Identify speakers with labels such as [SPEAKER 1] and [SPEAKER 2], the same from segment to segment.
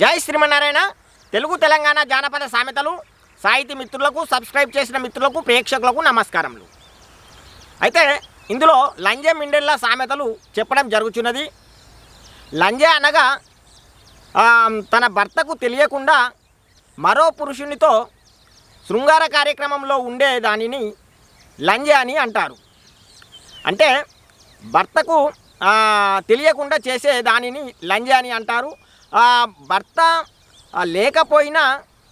[SPEAKER 1] జై శ్రీమన్నారాయణ. తెలుగు తెలంగాణ జానపద సామెతలు సాహితీ మిత్రులకు సబ్స్క్రైబ్ చేసిన మిత్రులకు ప్రేక్షకులకు నమస్కారములు. అయితే ఇందులో లంజ మిండెళ్ళ సామెతలు చెప్పడం జరుగుతున్నది లంజ అనగా తన భర్తకు తెలియకుండా మరో పురుషునితో శృంగార కార్యక్రమంలో ఉండే దానిని లంజ అని అంటారు. అంటే భర్తకు తెలియకుండా చేసే దానిని లంజ అని అంటారు. భర్త లేకపోయినా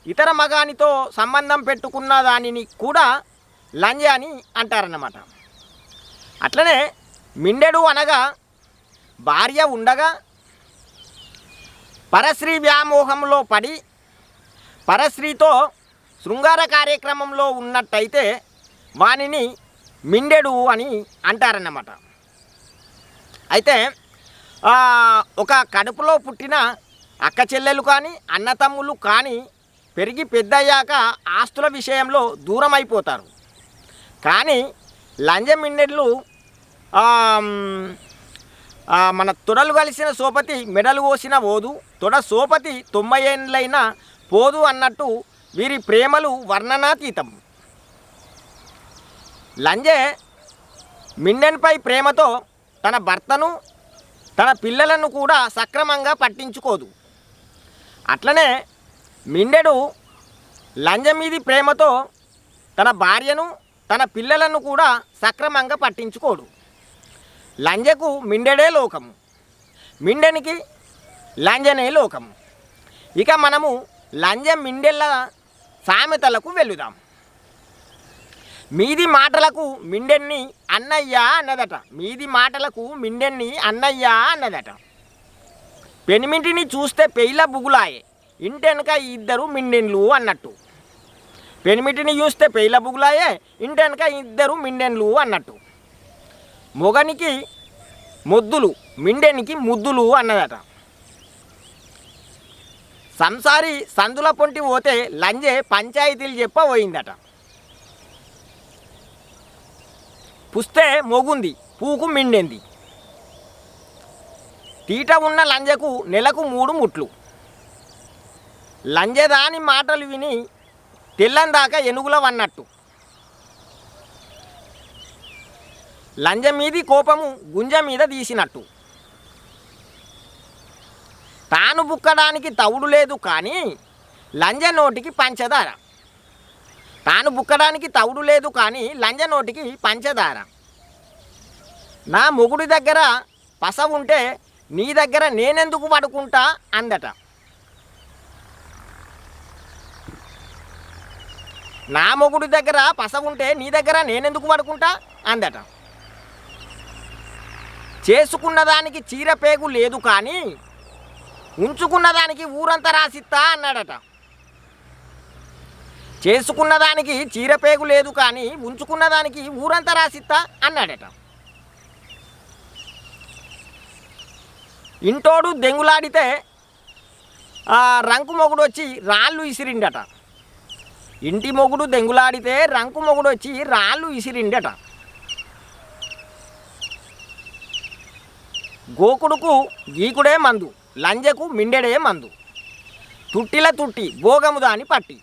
[SPEAKER 1] ఇతర మగానితో సంబంధం పెట్టుకున్న దానిని కూడా లంజ అని అంటారన్నమాట. అట్లనే మిండెడు అనగా భార్య ఉండగా పరశ్రీ వ్యామోహంలో పడి పరశ్రీతో శృంగార కార్యక్రమంలో ఉన్నట్టయితే వానిని మిండెడు అని అంటారన్నమాట. అయితే ఒక కడుపులో పుట్టిన అక్క చెల్లెలు కానీ అన్నతమ్ములు కానీ పెరిగి పెద్దయ్యాక ఆస్తుల విషయంలో దూరం అయిపోతారు కానీ లంజమిన్నెళ్ళు మన తొడలు కలిసిన సోపతి మెడలు కోసిన ఓదు తొడ సోపతి తొంభై ఏండ్లైన పోదు అన్నట్టు వీరి ప్రేమలు వర్ణనాతీతం. లంజే మిండెన్పై ప్రేమతో తన భర్తను తన పిల్లలను కూడా సక్రమంగా పట్టించుకోదు. అట్లనే మిండెడు లంజమీది ప్రేమతో తన భార్యను తన పిల్లలను కూడా సక్రమంగా పట్టించుకోడు. లంజకు మిండెడే లోకము. మిండెనికి లంజనే లోకము. ఇక మనము లంజ మిండెళ్ళ సామెతలకు వెళుదాం మీది మాటలకు మిండెన్ని అన్నయ్య అన్నదట. మీది మాటలకు మిండెన్ని అన్నయ్య అన్నదట. పెనిమిటిని చూస్తే పెయిల బుగులాయే. ఇంటెనక ఇద్దరు మిండెన్లు అన్నట్టు. పెనిమిటిని చూస్తే పెయిల బుగులాయే ఇంటెనక ఇద్దరు మిండెన్లు అన్నట్టు. మొగనికి ముద్దులు మిండెనికి ముద్దులు అన్నదట. సంసారి సందుల పొంటి పోతే లంజే పంచాయతీలు చెప్ప పోయిందట. పుస్తే మొగుంది పూకు మిండెంది. తీట ఉన్న లంజకు నెలకు మూడు ముట్లు. లంజదాని మాటలు విని తెల్లందాక ఎనుగులవన్నట్టు లంజ మీది కోపము గుంజ మీద తీసినట్టు. తాను బుక్కడానికి తవుడు లేదు కానీ లంజ నోటికి పంచదార. తాను బుక్కడానికి తవుడు లేదు కానీ లంజ నోటికి పంచదార. నా మొగుడి దగ్గర పస ఉంటే నీ దగ్గర నేనెందుకు పడుకుంటా? అందట. నా మొగుడి దగ్గర పస ఉంటే నీ దగ్గర నేనెందుకు పడుకుంటా? అందట. చేసుకున్న దానికి చీరపేగు లేదు కానీ ఉంచుకున్న దానికి ఊరంతా రాసిస్తా అన్నాడట. చేసుకున్న దానికి చీరపేగు లేదు కానీ ఉంచుకున్న దానికి ఊరంతా రాసిస్తా అన్నాడట. ఇంటోడు దెంగులాడితే ఆ, రంకు మొగుడు వచ్చి రాళ్ళు ఇసిరిండట. ఇంటి మొగుడు దెంగులాడితే రంకు మొగుడు వచ్చి రాళ్ళు ఇసిరిండట. గోకుడుకు గీకుడే మందు లంజకు మిండెడే మందు తుట్టిల తుట్టి భోగము దాని పట్టి.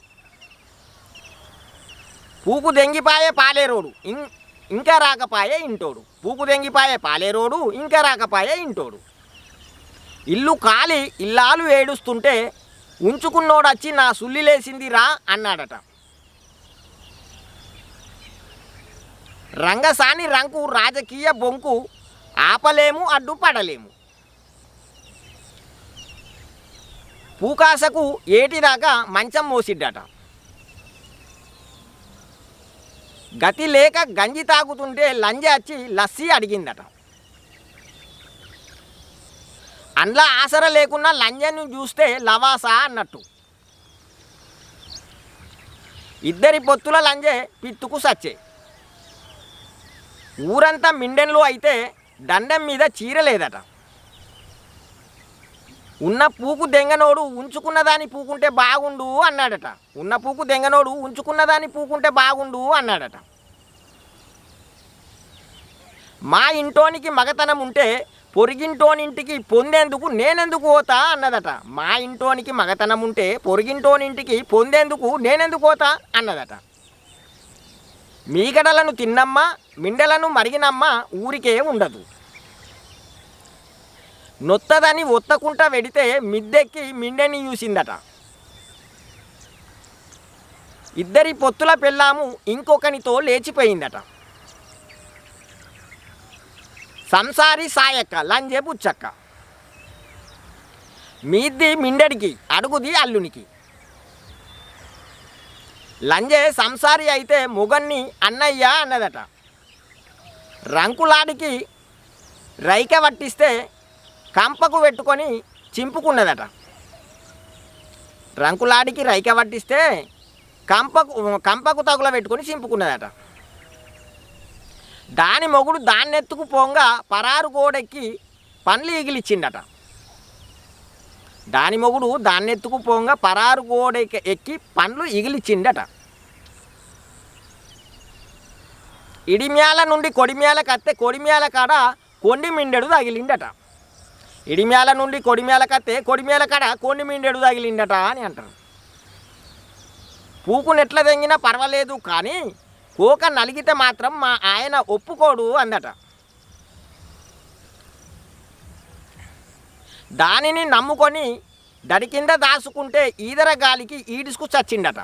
[SPEAKER 1] పూకు దెంగిపాయే పాలేరోడు ఇం ఇంకా రాకపాయే ఇంటోడు. పూకు దెంగిపాయే పాలేరోడు ఇంకా రాకపాయే ఇంటోడు. ఇల్లు కాలి ఇల్లాలు ఏడుస్తుంటే ఉంచుకున్నోడొచ్చి నా సుల్లిలేసింది రా అన్నాడట. రంగసాని రంకు రాజకీయ బొంకు ఆపలేము అడ్డుపడలేము. పూకాసకు ఏటిదాకా మంచం మోసిడ్డట. గతి లేక గంజి తాగుతుంటే లంజ వచ్చి లస్సీ అడిగిందట. అందులో ఆసర లేకున్నా లంజన్ని చూస్తే లవాసా అన్నట్టు. ఇద్దరి పొత్తుల లంజే పిత్తుకు సచ్చే. ఊరంతా మిండెన్లు అయితే దండం మీద చీర లేదట ఉన్న పూకు దెంగనోడు ఉంచుకున్న దాన్ని పూకుంటే బాగుండు అన్నాడట. ఉన్న పూకు దెంగనోడు ఉంచుకున్న దాన్ని పూకుంటే బాగుండు అన్నాడట. మా ఇంటోనికి మగతనం ఉంటే పొరిగింటోనింటికి పొందేందుకు నేనెందుకు పోతా అన్నదట. మా ఇంటోనికి మగతనం ఉంటే పొరిగింటోనింటికి పొందేందుకు నేనెందుకు పోతా అన్నదట. మీగడలను తిన్నమ్మ మిండలను మరిగినమ్మ ఊరికే ఉండదు. నొత్తదని ఒత్తకుంటా వెడితే మిద్దెక్కి మిండెని చూసిందట. ఇద్దరి పొత్తుల పెళ్ళాము ఇంకొకనితో లేచిపోయిందట. సంసారి సాయక్క లంజే బుచ్చక్క. మీది మిండడికి అడుగుది అల్లునికి. లంజే సంసారి అయితే మొగన్ని అన్నయ్య అన్నదట. రంకులాడికి రైక పట్టిస్తే కంపకు పెట్టుకొని చింపుకున్నదట. రంకులాడికి రైక పట్టిస్తే కంపకు కంపకు తగుల పెట్టుకొని చింపుకున్నదట. దాని మొగుడు దాన్నెత్తుకు పోంగా పరారు గోడెక్కి పండ్లు ఈగిలిచ్చిండట. దాని మొగుడు దాన్నెత్తుకు పోంగా పరారు గోడెక్కి ఎక్కి పండ్లు ఇగిలిచ్చిండట ఇడిమ్యాల నుండి కొడిమ్యాల కత్తే కొడిమ్యాల కాడ కొండి మిండెడు తగిలిండట. ఇడిమ్యాల నుండి కొడిమ్యాల కత్తే కొడిమ్యాల కాడ కొండి మిండెడు తగిలిండట అని అంటారు. పూకునెట్ల తెంగినా పర్వాలేదు కానీ కోక నలిగితే మాత్రం మా ఆయన ఒప్పుకోడు అందట. దానిని నమ్ముకొని దడి కింద దాచుకుంటే ఈదర గాలికి ఈడుసుకు చచ్చిండట.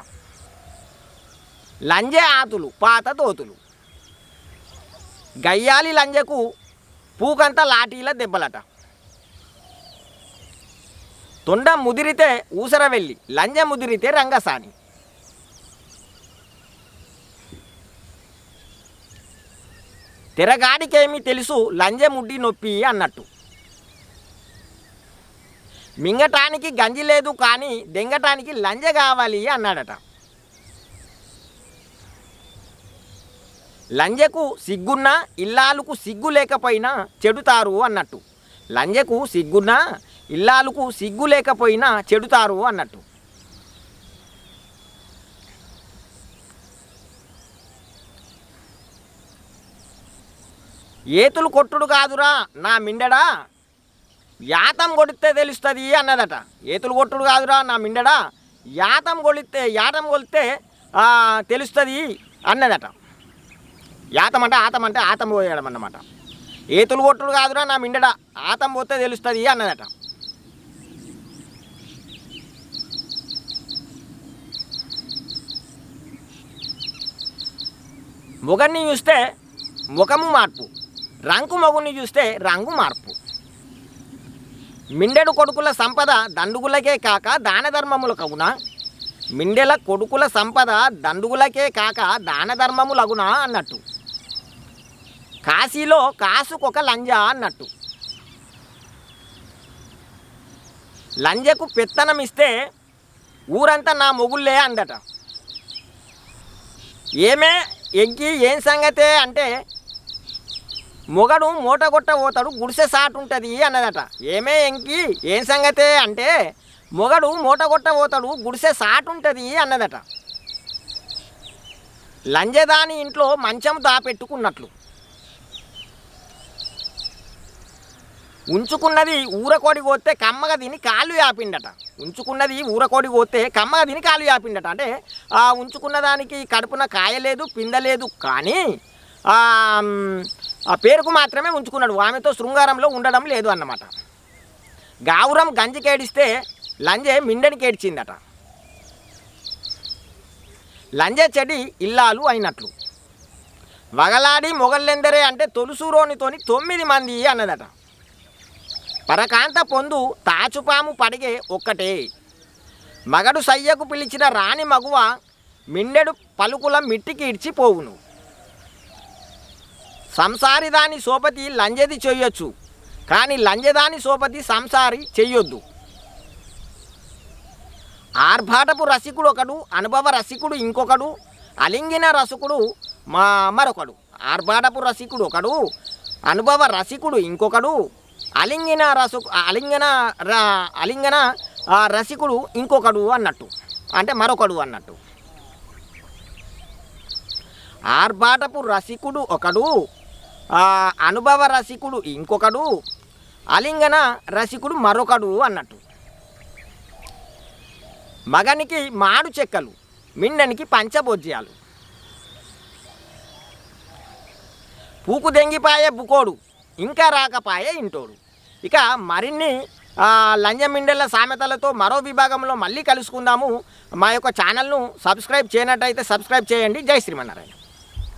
[SPEAKER 1] లంజే ఆతులు పాత తోతులు. గయ్యాలి లంజకు పూకంత లాఠీల దెబ్బలట. తొండ ముదిరితే ఊసర వెళ్ళి లంజ ముదిరితే రంగసాని. తిరగాడికేమి తెలుసు లంజముడ్డి నొప్పి అన్నట్టు. మింగటానికి గంజి లేదు కానీ దెంగటానికి లంజ కావాలి అన్నాడట. లంజకు సిగ్గున్నా ఇల్లాలకు సిగ్గు లేకపోయినా చెడుతారు అన్నట్టు. లంజకు సిగ్గున్నా ఇల్లాలకు సిగ్గు లేకపోయినా చెడుతారు అన్నట్టు. ఏతులు కొట్టుడు కాదురా నా మిండడా? యాతం కొడితే తెలుస్తుంది అన్నదట. ఏతులు కొట్టుడు కాదురా నా మిండడా? యాతం కొలితే యాతం కొలిస్తే తెలుస్తుంది అన్నదట. యాతం అంటే ఆతం అంటే ఆతం పోయడం అన్నమాట. ఏతులు కొట్టుడు కాదురా నా మిండడా? ఆతం పోతే తెలుస్తుంది అన్నదట. ముఖాన్ని చూస్తే ముఖము మార్పు. రంకు మగుని చూస్తే రంగు మార్పు. మిండెడు కొడుకుల సంపద దండుగులకే కాక దాన ధర్మములకగునా మిండెల కొడుకుల సంపద దండుగులకే కాక దాన ధర్మములగునా అన్నట్టు. కాశీలో కాసుకొక లంజ అన్నట్టు. లంజకు పెత్తనమిస్తే ఊరంతా నా మొగుళ్ళే అందట. ఏమే ఎంకి ఏం సంగతే అంటే మొగడు మూట కొట్ట పోతాడు గుడిసె సాటు ఉంటుంది అన్నదట. ఏమే ఎంకి? ఏం సంగతే అంటే మొగడు మూట కొట్ట పోతాడు గుడిసె సాటు ఉంటుంది అన్నదట. లంజదాని ఇంట్లో మంచం దాపెట్టుకున్నట్లు. ఉంచుకున్నది ఊరకోడి కోస్తే కమ్మగా తిని కాళ్ళు యాపిండట. ఉంచుకున్నది ఊరకోడి కోస్తే కమ్మగా తిని కాళ్ళు యాపిండట. అంటే ఆ ఉంచుకున్న దానికి కడుపున కాయలేదు పిందలేదు కానీ ఆ, పేరుకు మాత్రమే ఉంచుకున్నాడు. ఆమెతో శృంగారంలో ఉండడం లేదు అన్నమాట. గావురం గంజి కేడిస్తే లంజే మిండనికి కేడ్చిందట. లంజే చెడి ఇల్లాలు అయినట్లు. వగలాడి మొగల్లెందరే అంటే తొలుసూరోనితోని తొమ్మిది మంది అన్నదట. పరకాంత పొందు తాచుపాము పడిగే ఒక్కటే. మగడు సయ్యకు పిలిచిన రాణి మగువ మిండెడు పలుకుల మిట్టికి ఇడ్చిపోవును సంసారిదాని సోపతి లంజది చేయొచ్చు కానీ లంజదాని సోపతి సంసారి చెయ్యొద్దు. ఆర్భాటపు రసికుడు ఒకడు అనుభవ రసికుడు ఇంకొకడు అలింగిన రసికుడు మా మరొకడు. ఆర్భాటపు రసికుడు ఒకడు అనుభవ రసికుడు ఇంకొకడు అలింగిన రసు అలింగన ర- అలింగన రసికుడు ఇంకొకడు అన్నట్టు అంటే మరొకడు అన్నట్టు. ఆర్భాటపు రసికుడు ఒకడు అనుభవ రసికుడు ఇంకొకడు అలింగన రసికుడు మరొకడు అన్నట్టు. మగనికి మాడు చెక్కలు మిండనికి పంచభోజ్యాలు. పూకు దెంగిపాయే బుకోడు ఇంకా రాకపాయే ఇంటోడు. ఇక మరిన్ని లంజమిండెల సామెతలతో మరో విభాగంలో మళ్ళీ కలుసుకుందాము. మా యొక్క ఛానల్ను సబ్స్క్రైబ్ చేయనట్టయితే సబ్స్క్రైబ్ చేయండి. జై శ్రీమన్నారాయణ.